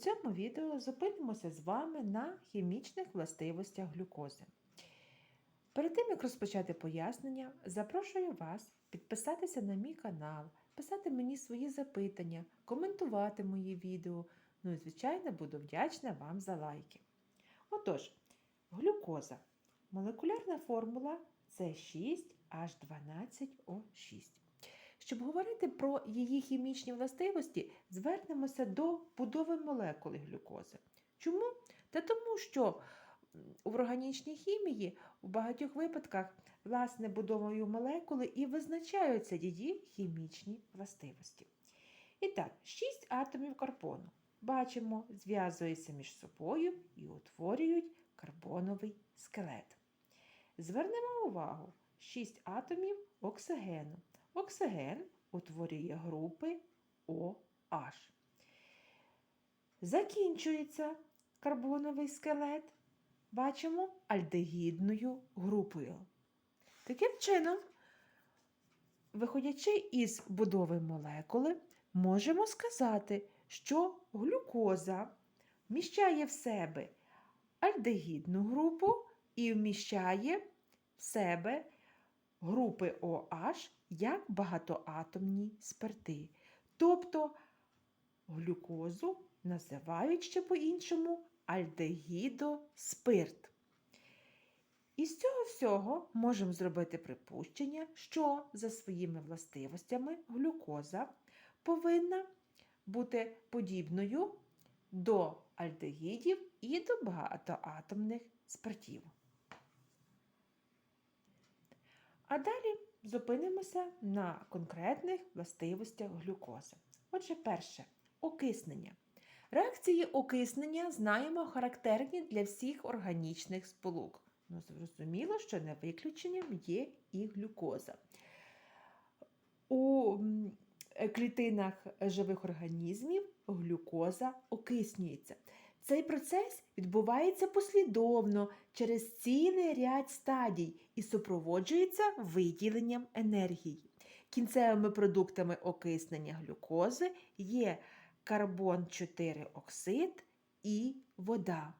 цьому відео зупинимося з вами на хімічних властивостях глюкози. Перед тим, як розпочати пояснення, запрошую вас підписатися на мій канал, писати мені свої запитання, коментувати мої відео. Ну і, звичайно, буду вдячна вам за лайки. Отож, глюкоза. Молекулярна формула це 6H12O6. Щоб говорити про її хімічні властивості, звернемося до будови молекули глюкози. Чому? Та тому, що в органічній хімії в багатьох випадках власне будовою молекули і визначаються її хімічні властивості. І так, 6 атомів карбону. Бачимо, зв'язуються між собою і утворюють карбоновий скелет. Звернемо увагу: 6 атомів оксигену. Оксиген утворює групи OH. Закінчується карбоновий скелет, бачимо альдегідною групою. Таким чином, виходячи із будови молекули, можемо сказати, що глюкоза вміщає в себе альдегідну групу і вміщає в себе групи OH як багатоатомні спирти. Тобто глюкозу називають ще по-іншому альдегідоспирт. Із цього всього можемо зробити припущення, що за своїми властивостями глюкоза повинна бути подібною до альдегідів і до багатоатомних спиртів. А далі зупинимося на конкретних властивостях глюкози. Отже, перше окиснення. Реакції окиснення знаємо характерні для всіх органічних сполук. Ну, зрозуміло, що не виключенням є і глюкоза. У клітинах живих організмів глюкоза окиснюється. Цей процес відбувається послідовно через цілий ряд стадій і супроводжується виділенням енергії. Кінцевими продуктами окиснення глюкози є карбон 4 оксид і вода.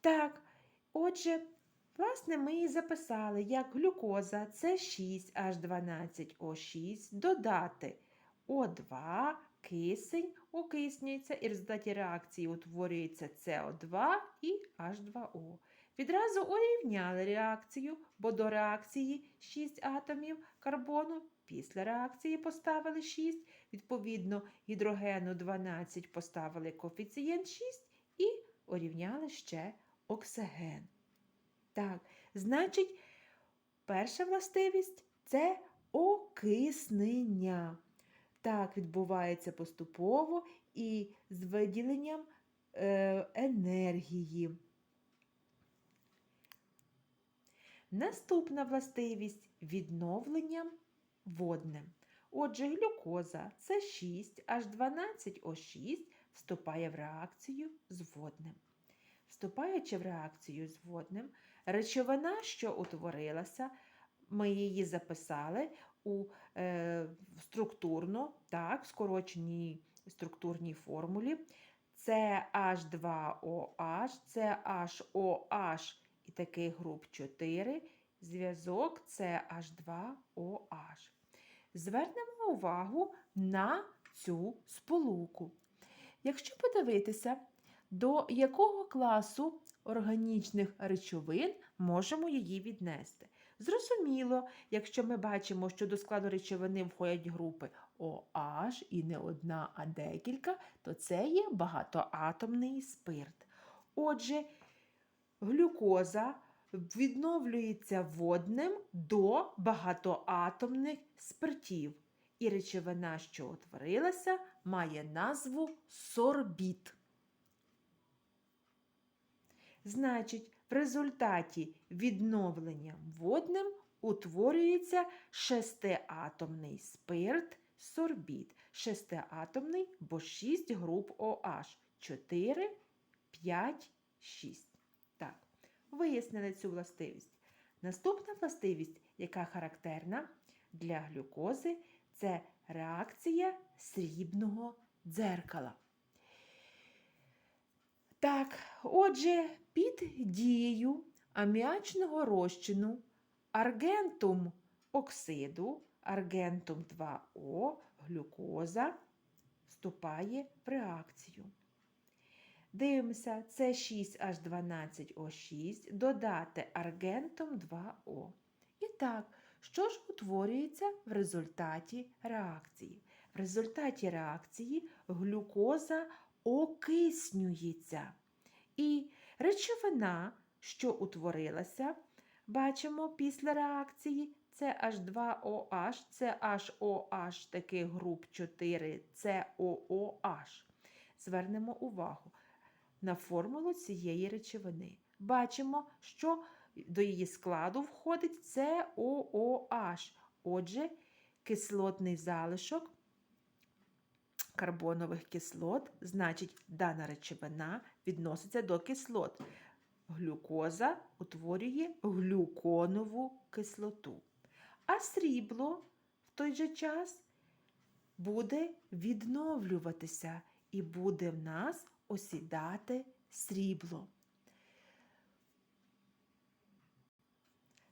Так, отже, власне, ми і записали, як глюкоза це 6 h 12 o 6 додати О2, кисень окиснюється і в результаті реакції утворюється СО2 і H2O. Відразу урівняли реакцію, бо до реакції 6 атомів карбону, після реакції поставили 6, відповідно, гідрогену 12 поставили коефіцієнт 6 і урівняли ще оксиген. Так, значить, перша властивість це окиснення. Так, відбувається поступово і з виділенням е, енергії. Наступна властивість відновленням водним. Отже, глюкоза це 6 аж 12 о 6 вступає в реакцію з водним. Вступаючи в реакцію з водним, речовина, що утворилася, ми її записали у е, структурно, так, в скороченій структурній формулі. Це H2OH, це HOH і таких груп 4. Зв'язок це H2OH. Звернемо увагу на цю сполуку. Якщо подивитися, до якого класу органічних речовин можемо її віднести. Зрозуміло, якщо ми бачимо, що до складу речовини входять групи OH і не одна, а декілька, то це є багатоатомний спирт. Отже, глюкоза відновлюється водним до багатоатомних спиртів. І речовина, що утворилася, має назву сорбіт. Значить, в результаті відновлення водним утворюється шестиатомний спирт сорбіт. Шестиатомний, бо 6 груп OH. 4, 5, 6. Так, вияснили цю властивість. Наступна властивість, яка характерна для глюкози, це реакція срібного дзеркала. Так, отже, під дією аміачного розчину аргентум оксиду, аргентум 2О, глюкоза вступає в реакцію. Дивимося, це 6H12O6, додати аргентум 2О. І так, що ж утворюється в результаті реакції? В результаті реакції глюкоза окиснюється. І речовина, що утворилася, бачимо після реакції, це H2OH, це HOH, такий груп 4, це OOH. Звернемо увагу на формулу цієї речовини. Бачимо, що до її складу входить COOH. Отже, кислотний залишок карбонових кислот, значить, дана речовина відноситься до кислот. Глюкоза утворює глюконову кислоту. А срібло в той же час буде відновлюватися і буде в нас осідати срібло.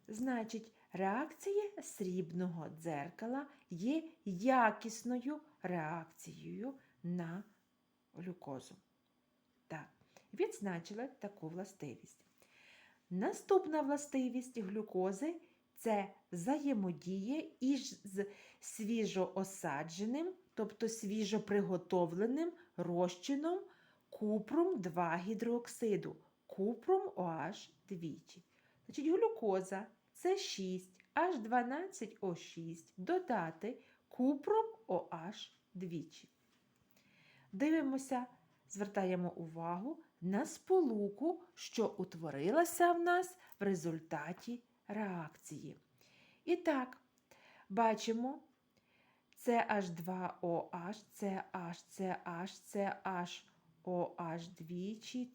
Значить, реакція срібного дзеркала є якісною реакцією на глюкозу. Так, відзначили таку властивість. Наступна властивість глюкози це взаємодія із свіжоосадженим, тобто свіжоприготовленим розчином купрум 2 гідроксиду, купрум OH двічі. Значить, глюкоза це 6 H12O6 додати купрум OH двічі. Дивимося, звертаємо увагу на сполуку, що утворилася в нас в результаті реакції. І так, бачимо це H2OH, це H, це H, OH двічі,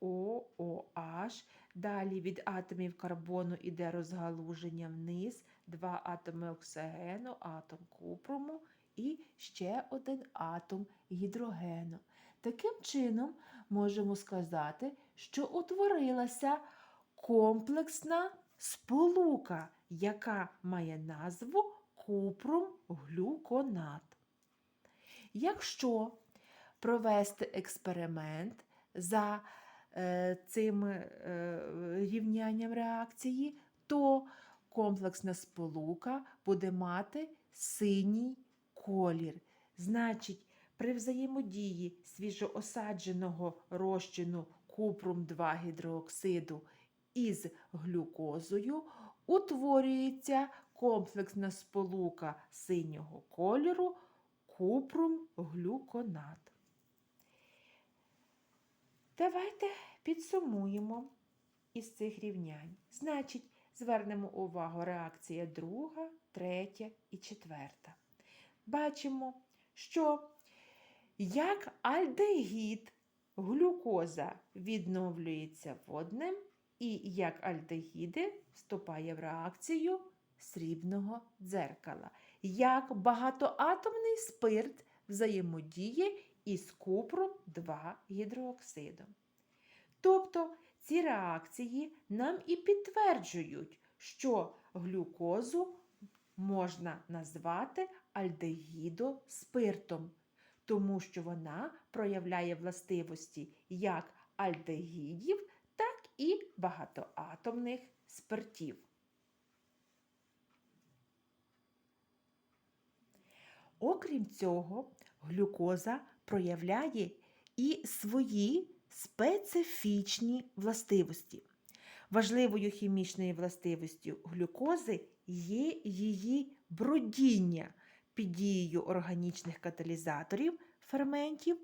OOH. Далі від атомів карбону йде розгалуження вниз, два атоми оксигену, атом купруму і ще один атом гідрогену. Таким чином, можемо сказати, що утворилася комплексна сполука, яка має назву купрум-глюконат. Якщо провести експеримент за цим е, рівнянням реакції, то комплексна сполука буде мати синій колір. Значить, при взаємодії свіжоосадженого розчину купрум 2 гідроксиду із глюкозою утворюється комплексна сполука синього кольору купрум глюконат. Давайте підсумуємо із цих рівнянь. Значить, звернемо увагу реакція друга, третя і четверта. Бачимо, що як альдегід глюкоза відновлюється водним, і як альдегіди вступає в реакцію срібного дзеркала, як багатоатомний спирт взаємодіє із купром 2 гідрооксидом. Тобто ці реакції нам і підтверджують, що глюкозу можна назвати альдегідоспиртом, тому що вона проявляє властивості як альдегідів, так і багатоатомних спиртів. Окрім цього, глюкоза проявляє і свої специфічні властивості. Важливою хімічною властивістю глюкози є її бродіння під дією органічних каталізаторів ферментів,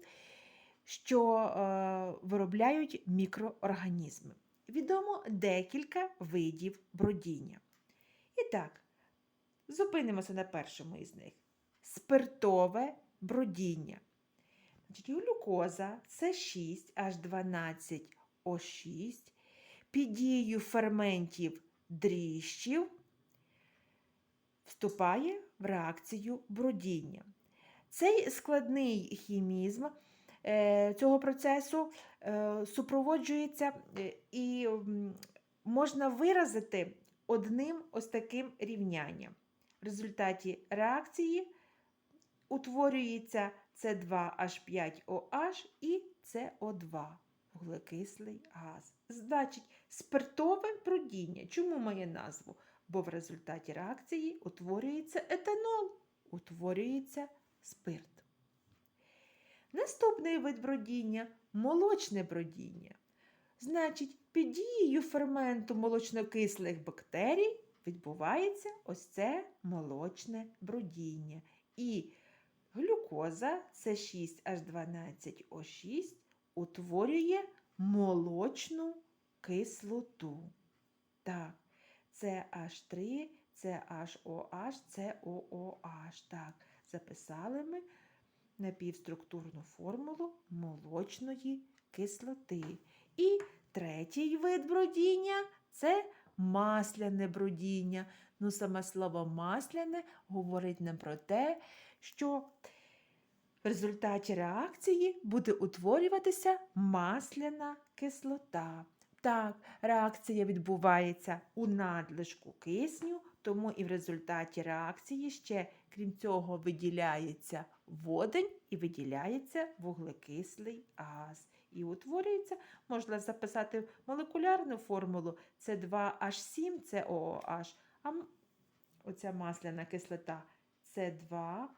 що е, виробляють мікроорганізми. Відомо декілька видів бродіння. І так, зупинимося на першому із них спиртове бродіння. Глюкоза це 6 H12 O6 під дією ферментів дріжджів вступає в реакцію бродіння. Цей складний хімізм е, цього процесу е, супроводжується е, і можна виразити одним ось таким рівнянням. В результаті реакції утворюється С2H5OH і СО2 вуглекислий газ. Значить, спиртове бродіння. Чому має назву? Бо в результаті реакції утворюється етанол, утворюється спирт. Наступний вид бродіння молочне бродіння. Значить, під дією ферменту молочнокислих бактерій відбувається ось це молочне бродіння. І глюкоза С6H12O6 утворює молочну кислоту. Так, CH3, CHOH, COOH. Так, записали ми напівструктурну формулу молочної кислоти. І третій вид бродіння це масляне бродіння. Ну, саме слово масляне говорить нам про те, що в результаті реакції буде утворюватися масляна кислота. Так, реакція відбувається у надлишку кисню, тому і в результаті реакції ще, крім цього, виділяється водень і виділяється вуглекислий газ. І утворюється, можна записати молекулярну формулу С2H7, COOH, а оця масляна кислота С2H7,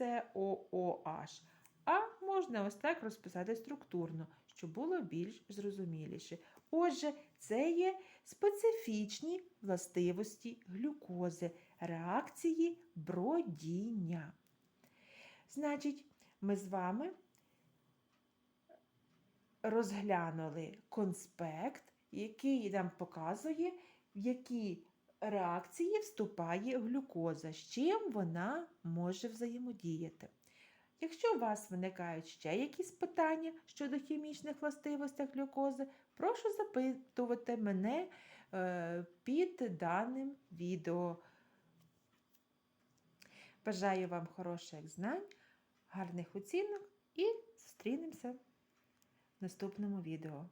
COOH. А можна ось так розписати структурно, щоб було більш зрозуміліше. Отже, це є специфічні властивості глюкози, реакції бродіння. Значить, ми з вами розглянули конспект, який нам показує, в які реакції вступає глюкоза, з чим вона може взаємодіяти. Якщо у вас виникають ще якісь питання щодо хімічних властивостей глюкози, прошу запитувати мене е, під даним відео. Бажаю вам хороших знань, гарних оцінок і зустрінемося наступному відео.